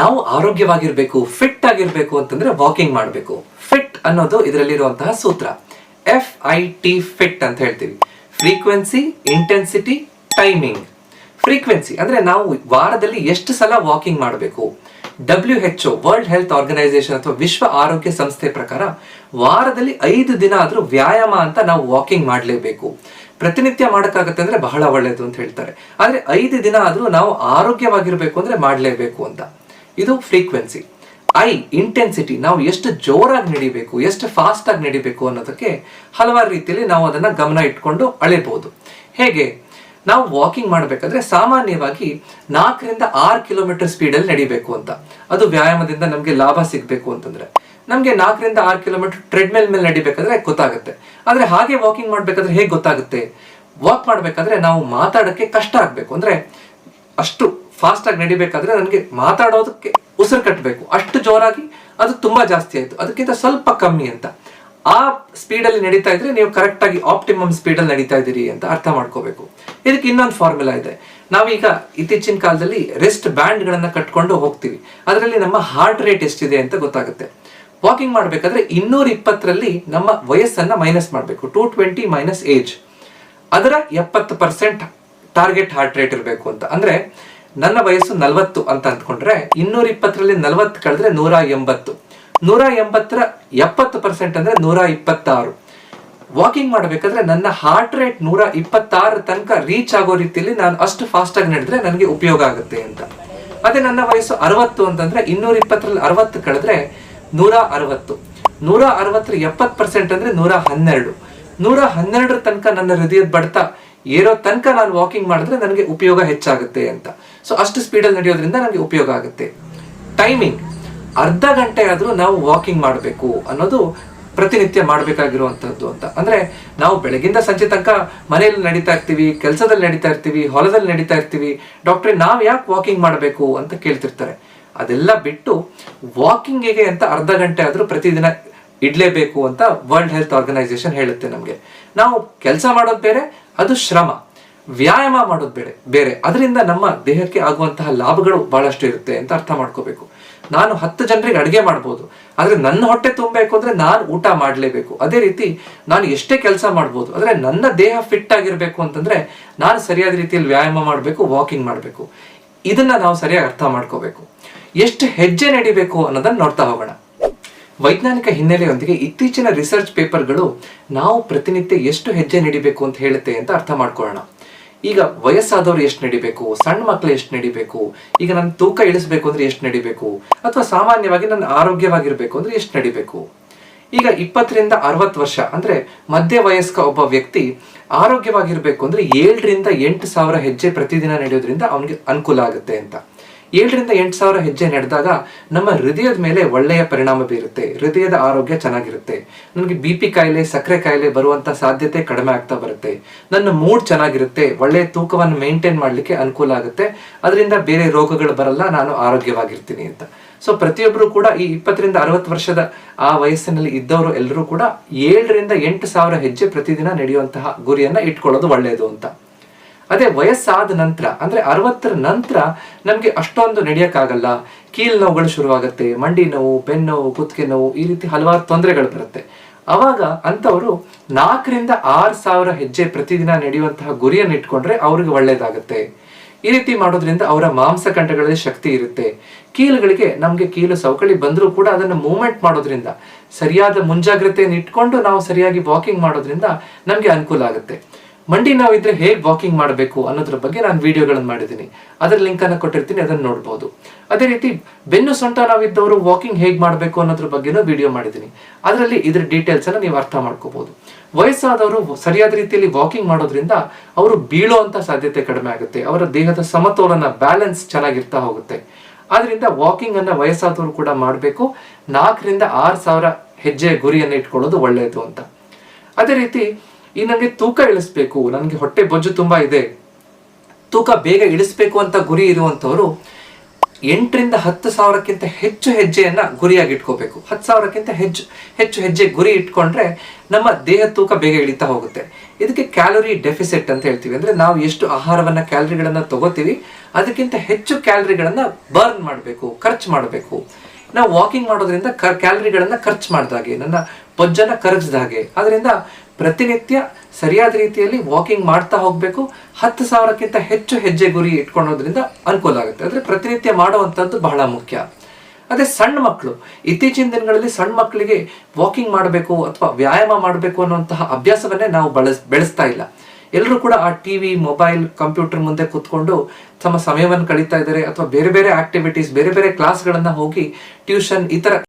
ನಾವು ಆರೋಗ್ಯವಾಗಿರ್ಬೇಕು ಫಿಟ್ ಆಗಿರ್ಬೇಕು ಅಂತಂದ್ರೆ ವಾಕಿಂಗ್ ಮಾಡಬೇಕು. ಫಿಟ್ ಅನ್ನೋದು ಇದರಲ್ಲಿರುವಂತಹ ಸೂತ್ರ. ಎಫ್ ಐ ಟಿ ಫಿಟ್ ಅಂತ ಹೇಳ್ತೀವಿ. ಫ್ರೀಕ್ವೆನ್ಸಿ ಇಂಟೆನ್ಸಿಟಿ ಟೈಮಿಂಗ್ ಫ್ರೀಕ್ವೆನ್ಸಿ ಅಂದ್ರೆ ನಾವು ವಾರದಲ್ಲಿ ಎಷ್ಟು ಸಲ ವಾಕಿಂಗ್ ಮಾಡಬೇಕು? W H world health organisation ಅಥವಾ ವಿಶ್ವ ಆರೋಗ್ಯ ಸಂಸ್ಥೆ ಪ್ರಕಾರ ವಾರದಲ್ಲಿ ಐದು ದಿನ ಆದರೂ ವ್ಯಾಯಾಮ ಅಂತ ನಾವು ವಾಕಿಂಗ್ ಮಾಡಲೇಬೇಕು. ಪ್ರತಿನಿತ್ಯ ಮಾಡೋಕ್ಕಾಗತ್ತೆ ಅಂದ್ರೆ ಬಹಳ ಒಳ್ಳೆಯದು ಅಂತ ಹೇಳ್ತಾರೆ. ಆದ್ರೆ ಐದು ದಿನ ಆದರೂ ನಾವು ಆರೋಗ್ಯವಾಗಿರ್ಬೇಕು ಅಂದ್ರೆ ಮಾಡಲೇಬೇಕು ಅಂತ. ಇದು ಫ್ರೀಕ್ವೆನ್ಸಿ ಐ ಇಂಟೆನ್ಸಿಟಿ ನಾವು ಎಷ್ಟು ಜೋರಾಗಿ ನಡಿಬೇಕು, ಎಷ್ಟು ಫಾಸ್ಟ್ ಆಗಿ ನಡಿಬೇಕು ಅನ್ನೋದಕ್ಕೆ ಹಲವಾರು ರೀತಿಯಲ್ಲಿ ನಾವು ಅದನ್ನ ಗಮನ ಇಟ್ಕೊಂಡು ಅಳೆಯಬಹುದು ಹೇಗೆ? ನಾವು ವಾಕಿಂಗ್ ಮಾಡಬೇಕಾದ್ರೆ ಸಾಮಾನ್ಯವಾಗಿ ನಾಲ್ಕರಿಂದ ಆರು ಕಿಲೋಮೀಟರ್ ಸ್ಪೀಡಲ್ಲಿ ನಡಿಬೇಕು ಅಂತ. ಅದು ವ್ಯಾಯಾಮದಿಂದ ನಮಗೆ ಲಾಭ ಸಿಗಬೇಕು ಅಂತಂದ್ರೆ. ನಮಗೆ ನಾಲ್ಕರಿಂದ ಆರು ಕಿಲೋಮೀಟರ್ ಟ್ರೆಡ್ಮಿಲ್ ಮೇಲೆ ನಡಿಬೇಕಾದ್ರೆ ಗೊತ್ತಾಗುತ್ತೆ. ಆದರೆ ಹಾಗೆ ವಾಕಿಂಗ್ ಮಾಡಬೇಕಾದ್ರೆ ಹೇಗೆ ಗೊತ್ತಾಗುತ್ತೆ? ವಾಕ್ ಮಾಡಬೇಕಾದ್ರೆ ನಾವು ಮಾತಾಡಕ್ಕೆ ಕಷ್ಟ ಆಗಬೇಕು. ಅಂದ್ರೆ ಅಷ್ಟು ಫಾಸ್ಟ್ ಆಗಿ ನಡಿಬೇಕಾದ್ರೆ ನನಗೆ ಮಾತಾಡೋದಕ್ಕೆ ಉಸಿರು ಕಟ್ಟಬೇಕು ಅಷ್ಟು ಜೋರಾಗಿ ಅದು ತುಂಬಾ ಜಾಸ್ತಿ ಆಯಿತು. ಅದಕ್ಕಿಂತ ಸ್ವಲ್ಪ ಕಮ್ಮಿ ಅಂತ. ಆ ಸ್ಪೀಡಲ್ಲಿ ನಡೀತಾ ಇದ್ರೆ ನೀವು ಕರೆಕ್ಟ್ ಆಗಿ ಆಪ್ಟಿಮಮ್ ಸ್ಪೀಡಲ್ಲಿ ನಡೀತಾ ಇದ್ದೀರಿ ಅಂತ ಅರ್ಥ ಮಾಡ್ಕೋಬೇಕು. ಇದಕ್ಕೆ ಇನ್ನೊಂದು ಫಾರ್ಮುಲಾ ಇದೆ. ನಾವೀಗ ಇತ್ತೀಚಿನ ಕಾಲದಲ್ಲಿ ರೆಸ್ಟ್ ಬ್ಯಾಂಡ್ ಗಳನ್ನ ಕಟ್ಕೊಂಡು ಹೋಗ್ತೀವಿ. ಅದರಲ್ಲಿ ನಮ್ಮ ಹಾರ್ಟ್ ರೇಟ್ ಎಷ್ಟಿದೆ ಅಂತ ಗೊತ್ತಾಗುತ್ತೆ. ವಾಕಿಂಗ್ ಮಾಡಬೇಕಾದ್ರೆ ಇನ್ನೂರ ಇಪ್ಪತ್ತರಲ್ಲಿ ನಮ್ಮ ವಯಸ್ಸನ್ನ ಮೈನಸ್ ಮಾಡಬೇಕು. Two twenty minus age. ಅದರ ಎಪ್ಪತ್ತು ಪರ್ಸೆಂಟ್ ಟಾರ್ಗೆಟ್ ಹಾರ್ಟ್ ರೇಟ್ ಇರಬೇಕು ಅಂತ. ಅಂದ್ರೆ ನನ್ನ ವಯಸ್ಸು ನಲವತ್ತು ಅಂತ ಅಂದ್ಕೊಂಡ್ರೆ ಇನ್ನೂರ ಇಪ್ಪತ್ತರಲ್ಲಿ ನಲವತ್ತು ಕಳೆದ್ರೆ ನೂರ ಎಂಬತ್ತು ನೂರ ಎಂಬತ್ತರ ಎಪ್ಪತ್ತು ಪರ್ಸೆಂಟ್ ಅಂದ್ರೆ ನೂರ ಇಪ್ಪತ್ತಾರು ವಾಕಿಂಗ್ ಮಾಡಬೇಕಾದ್ರೆ ನನ್ನ ಹಾರ್ಟ್ ರೇಟ್ ನೂರ ಇಪ್ಪತ್ತಾರು ತನಕ ರೀಚ್ ಆಗೋ ರೀತಿಯಲ್ಲಿ ನಾನು ಅಷ್ಟು ಫಾಸ್ಟ್ ಆಗಿ ನಡೆದ್ರೆ ನನಗೆ ಉಪಯೋಗ ಆಗುತ್ತೆ ಅಂತ. ಅದೇ ನನ್ನ ವಯಸ್ಸು ಅರವತ್ತು ಅಂತಂದ್ರೆ ಇನ್ನೂರ ಇಪ್ಪತ್ತರಲ್ಲಿ ಅರವತ್ತು ಕಳೆದ್ರೆ ನೂರ ಅರವತ್ತು ನೂರ ಅರವತ್ತರ ಎಪ್ಪತ್ತು ಪರ್ಸೆಂಟ್ ಅಂದ್ರೆ ನೂರ ಹನ್ನೆರಡು ನೂರ ಹನ್ನೆರಡರ ತನಕ ನನ್ನ ಹೃದಯದ ಬಡ್ತ ಏರೋ ತನಕ ನಾನು ವಾಕಿಂಗ್ ಮಾಡಿದ್ರೆ ನನಗೆ ಉಪಯೋಗ ಹೆಚ್ಚಾಗುತ್ತೆ ಅಂತ. ಸೊ ಅಷ್ಟು ಸ್ಪೀಡಲ್ಲಿ ನಡೆಯೋದ್ರಿಂದ ನಮಗೆ ಉಪಯೋಗ ಆಗುತ್ತೆ. ಟೈಮಿಂಗ್ ಅರ್ಧ ಗಂಟೆ ಆದ್ರೂ ನಾವು ವಾಕಿಂಗ್ ಮಾಡಬೇಕು ಅನ್ನೋದು ಪ್ರತಿನಿತ್ಯ ಮಾಡಬೇಕಾಗಿರುವಂಥದ್ದು ಅಂತ. ಅಂದ್ರೆ ನಾವು ಬೆಳಗಿಂದ ಸಂಜೆ ತನಕ ಮನೆಯಲ್ಲಿ ನಡೀತಾ ಇರ್ತೀವಿ, ಕೆಲಸದಲ್ಲಿ ನಡೀತಾ ಇರ್ತೀವಿ, ಹೊಲದಲ್ಲಿ ನಡೀತಾ ಇರ್ತೀವಿ. ಡಾಕ್ಟ್ರೆ ನಾವು ಯಾಕೆ ವಾಕಿಂಗ್ ಮಾಡಬೇಕು ಅಂತ ಕೇಳ್ತಿರ್ತಾರೆ. ಅದೆಲ್ಲ ಬಿಟ್ಟು ವಾಕಿಂಗಿಗೆ ಅಂತ ಅರ್ಧ ಗಂಟೆ ಆದ್ರೂ ಪ್ರತಿದಿನ ಇಡಲೇಬೇಕು ಅಂತ ವರ್ಲ್ಡ್ ಹೆಲ್ತ್ ಆರ್ಗನೈಸೇಷನ್ ಹೇಳುತ್ತೆ ನಮಗೆ. ನಾವು ಕೆಲಸ ಮಾಡೋದು ಬೇರೆ, ಅದು ಶ್ರಮ. ವ್ಯಾಯಾಮ ಮಾಡೋದು ಬೇರೆ ಬೇರೆ. ಅದರಿಂದ ನಮ್ಮ ದೇಹಕ್ಕೆ ಆಗುವಂತಹ ಲಾಭಗಳು ಬಹಳಷ್ಟು ಇರುತ್ತೆ ಅಂತ ಅರ್ಥ ಮಾಡ್ಕೋಬೇಕು. ನಾನು ಹತ್ತು ಜನರಿಗೆ ಅಡುಗೆ ಮಾಡ್ಬೋದು, ಆದರೆ ನನ್ನ ಹೊಟ್ಟೆ ತುಂಬಬೇಕು ಅಂದ್ರೆ ನಾನು ಊಟ ಮಾಡಲೇಬೇಕು. ಅದೇ ರೀತಿ ನಾನು ಎಷ್ಟೇ ಕೆಲಸ ಮಾಡ್ಬೋದು, ಆದರೆ ನನ್ನ ದೇಹ ಫಿಟ್ ಆಗಿರಬೇಕು ಅಂತಂದ್ರೆ ನಾನು ಸರಿಯಾದ ರೀತಿಯಲ್ಲಿ ವ್ಯಾಯಾಮ ಮಾಡಬೇಕು ವಾಕಿಂಗ್ ಮಾಡಬೇಕು. ಇದನ್ನ ನಾವು ಸರಿಯಾಗಿ ಅರ್ಥ ಮಾಡ್ಕೋಬೇಕು. ಎಷ್ಟು ಹೆಜ್ಜೆ ನಡಿಬೇಕು ಅನ್ನೋದನ್ನ ನೋಡ್ತಾ ಹೋಗೋಣ. ವೈಜ್ಞಾನಿಕ ಹಿನ್ನೆಲೆಯೊಂದಿಗೆ ಇತ್ತೀಚಿನ ರಿಸರ್ಚ್ ಪೇಪರ್ಗಳು ನಾವು ಪ್ರತಿನಿತ್ಯ ಎಷ್ಟು ಹೆಜ್ಜೆ ನಡಿಬೇಕು ಅಂತ ಹೇಳುತ್ತೆ ಅಂತ ಅರ್ಥ ಮಾಡ್ಕೊಳ್ಳೋಣ. ಈಗ ವಯಸ್ಸಾದವರು ಎಷ್ಟು ನಡಿಬೇಕು? ಸಣ್ಣ ಮಕ್ಕಳು ಎಷ್ಟು ನಡಿಬೇಕು? ಈಗ ನನ್ನ ತೂಕ ಇಳಿಸ್ಬೇಕು ಅಂದ್ರೆ ಎಷ್ಟು ನಡಿಬೇಕು? ಅಥವಾ ಸಾಮಾನ್ಯವಾಗಿ ನನ್ನ ಆರೋಗ್ಯವಾಗಿರ್ಬೇಕು ಅಂದ್ರೆ ಎಷ್ಟು ನಡಿಬೇಕು? ಈಗ ಇಪ್ಪತ್ತರಿಂದ ಅರವತ್ತು ವರ್ಷ, ಅಂದ್ರೆ ಮಧ್ಯ ವಯಸ್ಕ ಒಬ್ಬ ವ್ಯಕ್ತಿ ಆರೋಗ್ಯವಾಗಿರ್ಬೇಕು ಅಂದ್ರೆ ಏಳರಿಂದ ಎಂಟು ಸಾವಿರ ಹೆಜ್ಜೆ ಪ್ರತಿದಿನ ನಡೆಯೋದ್ರಿಂದ ಅವನಿಗೆ ಅನುಕೂಲ ಆಗುತ್ತೆ ಅಂತ. ಏಳರಿಂದ ಎಂಟು ಸಾವಿರ ಹೆಜ್ಜೆ ನಡೆದಾಗ ನಮ್ಮ ಹೃದಯದ ಮೇಲೆ ಒಳ್ಳೆಯ ಪರಿಣಾಮ ಬೀರುತ್ತೆ. ಹೃದಯದ ಆರೋಗ್ಯ ಚೆನ್ನಾಗಿರುತ್ತೆ. ನನಗೆ ಬಿ ಪಿ ಕಾಯಿಲೆ, ಸಕ್ಕರೆ ಕಾಯಿಲೆ ಬರುವಂತ ಸಾಧ್ಯತೆ ಕಡಿಮೆ ಆಗ್ತಾ ಬರುತ್ತೆ. ನನ್ನ ಮೂಡ್ ಚೆನ್ನಾಗಿರುತ್ತೆ. ಒಳ್ಳೆಯ ತೂಕವನ್ನು ಮೇಂಟೈನ್ ಮಾಡ್ಲಿಕ್ಕೆ ಅನುಕೂಲ ಆಗುತ್ತೆ. ಅದರಿಂದ ಬೇರೆ ರೋಗಗಳು ಬರಲ್ಲ. ನಾನು ಆರೋಗ್ಯವಾಗಿರ್ತೀನಿ ಅಂತ. ಸೊ ಪ್ರತಿಯೊಬ್ಬರು ಕೂಡ ಈ ಇಪ್ಪತ್ತರಿಂದ ಅರವತ್ತು ವರ್ಷದ ಆ ವಯಸ್ಸಿನಲ್ಲಿ ಇದ್ದವರು ಎಲ್ಲರೂ ಕೂಡ ಏಳರಿಂದ ಎಂಟು ಸಾವಿರ ಹೆಜ್ಜೆ ಪ್ರತಿದಿನ ನಡೆಯುವಂತಹ ಗುರಿಯನ್ನ ಇಟ್ಕೊಳ್ಳೋದು ಒಳ್ಳೆಯದು ಅಂತ. ಅದೇ ವಯಸ್ಸಾದ ನಂತರ, ಅಂದ್ರೆ ಅರವತ್ತರ ನಂತರ ನಮ್ಗೆ ಅಷ್ಟೊಂದು ನಡೆಯೋಕ್ಕಾಗಲ್ಲ. ಕೀಲ್ ನೋವುಗಳು ಶುರುವಾಗುತ್ತೆ, ಮಂಡಿ ನೋವು ಬೆನ್ನೋವು ಕುತ್ತಿಗೆ ನೋವು, ಈ ರೀತಿ ಹಲವಾರು ತೊಂದರೆಗಳು ಬರುತ್ತೆ. ಅವಾಗ ಅಂತವರು ನಾಲ್ಕರಿಂದ ಆರು ಸಾವಿರ ಹೆಜ್ಜೆ ಪ್ರತಿದಿನ ನಡೆಯುವಂತಹ ಗುರಿಯನ್ನು ಇಟ್ಕೊಂಡ್ರೆ ಅವ್ರಿಗೆ ಒಳ್ಳೇದಾಗುತ್ತೆ. ಈ ರೀತಿ ಮಾಡೋದ್ರಿಂದ ಅವರ ಮಾಂಸಖಂಡಗಳಲ್ಲಿ ಶಕ್ತಿ ಇರುತ್ತೆ. ಕೀಲುಗಳಿಗೆ ನಮ್ಗೆ ಕೀಲು ಸವಕಳಿ ಬಂದರೂ ಕೂಡ ಅದನ್ನು ಮೂವ್ಮೆಂಟ್ ಮಾಡೋದ್ರಿಂದ, ಸರಿಯಾದ ಮುಂಜಾಗ್ರತೆಯನ್ನು ಇಟ್ಕೊಂಡು ನಾವು ಸರಿಯಾಗಿ ವಾಕಿಂಗ್ ಮಾಡೋದ್ರಿಂದ ನಮ್ಗೆ ಅನುಕೂಲ ಆಗುತ್ತೆ. ಮಂಡಿ ನೋವಿದ್ರೆ ಹೇಗೆ ವಾಕಿಂಗ್ ಮಾಡಬೇಕು ಅನ್ನೋದ್ರ ಬಗ್ಗೆ ನಾನು ವಿಡಿಯೋಗಳನ್ನು ಮಾಡಿದ್ದೀನಿ. ಅದರ ಲಿಂಕ್ ಅನ್ನು ಕೊಟ್ಟಿರ್ತೀನಿ, ಅದನ್ನು ನೋಡ್ಬೋದು. ಅದೇ ರೀತಿ ಬೆನ್ನು ಸೊಂಟ ನಾವಿದ್ದವರು ವಾಕಿಂಗ್ ಹೇಗೆ ಮಾಡಬೇಕು ಅನ್ನೋದ್ರ ಬಗ್ಗೆನೂ ವಿಡಿಯೋ ಮಾಡಿದ್ದೀನಿ. ಅದರಲ್ಲಿ ಇದ್ರ ಡೀಟೇಲ್ಸ್ ಅನ್ನ ನೀವು ಅರ್ಥ ಮಾಡ್ಕೋಬಹುದು ವಯಸ್ಸಾದವರು ಸರಿಯಾದ ರೀತಿಯಲ್ಲಿ ವಾಕಿಂಗ್ ಮಾಡೋದ್ರಿಂದ ಅವರು ಬೀಳುವಂತ ಸಾಧ್ಯತೆ ಕಡಿಮೆ ಆಗುತ್ತೆ. ಅವರ ದೇಹದ ಸಮತೋಲನ ಬ್ಯಾಲೆನ್ಸ್ ಚೆನ್ನಾಗಿರ್ತಾ ಹೋಗುತ್ತೆ. ಆದ್ರಿಂದ ವಾಕಿಂಗ್ ಅನ್ನ ವಯಸ್ಸಾದವರು ಕೂಡ ಮಾಡಬೇಕು. ನಾಲ್ಕರಿಂದ ಆರು ಸಾವಿರ ಹೆಜ್ಜೆ ಗುರಿಯನ್ನು ಇಟ್ಕೊಳ್ಳೋದು ಒಳ್ಳೆಯದು ಅಂತ. ಅದೇ ರೀತಿ ಈ ನನಗೆ ತೂಕ ಇಳಿಸ್ಬೇಕು, ನನಗೆ ಹೊಟ್ಟೆ ಬೊಜ್ಜು ತುಂಬ ಇದೆ. ತೂಕ ಬೇಗ ಇಳಿಸ್ಬೇಕು ಅಂತ ಗುರಿ ಇರುವಂತವರು ಎಂಟರಿಂದ ಹತ್ತು ಸಾವಿರಕ್ಕಿಂತ ಹೆಚ್ಚು ಹೆಜ್ಜೆಯನ್ನು ಗುರಿಯಾಗಿ ಇಟ್ಕೋಬೇಕು. ಹತ್ತು ಸಾವಿರಕ್ಕಿಂತ ಹೆಚ್ಚು ಹೆಚ್ಚು ಹೆಜ್ಜೆ ಗುರಿ ಇಟ್ಕೊಂಡ್ರೆ ನಮ್ಮ ದೇಹ ತೂಕ ಬೇಗ ಇಳಿತಾ ಹೋಗುತ್ತೆ. ಇದಕ್ಕೆ ಕ್ಯಾಲೋರಿ ಡೆಫಿಸಿಟ್ ಅಂತ ಹೇಳ್ತೀವಿ. ಅಂದ್ರೆ ನಾವು ಎಷ್ಟು ಆಹಾರವನ್ನ, ಕ್ಯಾಲರಿಗಳನ್ನ ತಗೋತೀವಿ, ಅದಕ್ಕಿಂತ ಹೆಚ್ಚು ಕ್ಯಾಲರಿಗಳನ್ನ ಬರ್ನ್ ಮಾಡಬೇಕು, ಖರ್ಚು ಮಾಡಬೇಕು. ನಾವು ವಾಕಿಂಗ್ ಮಾಡೋದ್ರಿಂದ ಕ್ಯಾಲರಿಗಳನ್ನ ಖರ್ಚು ಮಾಡಿದಾಗೆ ನನ್ನ ಬೊಜ್ಜನ್ನು ಕರಗಿಸಿದಾಗೆ ಅದರಿಂದ ಪ್ರತಿನಿತ್ಯ ಸರಿಯಾದ ರೀತಿಯಲ್ಲಿ ವಾಕಿಂಗ್ ಮಾಡ್ತಾ ಹೋಗಬೇಕು. ಹತ್ತು ಸಾವಿರಕ್ಕಿಂತ ಹೆಚ್ಚು ಹೆಜ್ಜೆ ಗುರಿ ಇಟ್ಕೊಳ್ಳೋದ್ರಿಂದ ಅನುಕೂಲ ಆಗುತ್ತೆ. ಅಂದ್ರೆ ಪ್ರತಿನಿತ್ಯ ಮಾಡುವಂಥದ್ದು ಬಹಳ ಮುಖ್ಯ. ಅದೇ ಸಣ್ಣ ಮಕ್ಕಳು ಇತ್ತೀಚಿನ ದಿನಗಳಲ್ಲಿ ಸಣ್ಣ ಮಕ್ಕಳಿಗೆ ವಾಕಿಂಗ್ ಮಾಡಬೇಕು ಅಥವಾ ವ್ಯಾಯಾಮ ಮಾಡಬೇಕು ಅನ್ನುವಂತಹ ಅಭ್ಯಾಸವನ್ನೇ ನಾವು ಬಳಸ್, ಬೆಳೆಸ್ತಾ ಇಲ್ಲ. ಎಲ್ಲರೂ ಕೂಡ ಆ ಟಿವಿ ಮೊಬೈಲ್ ಕಂಪ್ಯೂಟರ್ ಮುಂದೆ ಕೂತ್ಕೊಂಡು ತಮ್ಮ ಸಮಯವನ್ನು ಕಳೀತಾ ಇದ್ದಾರೆ. ಅಥವಾ ಬೇರೆ ಬೇರೆ ಆಕ್ಟಿವಿಟೀಸ್ ಬೇರೆ ಬೇರೆ ಕ್ಲಾಸ್ಗಳನ್ನು ಹೋಗಿ ಟ್ಯೂಷನ್ ಈ ತರ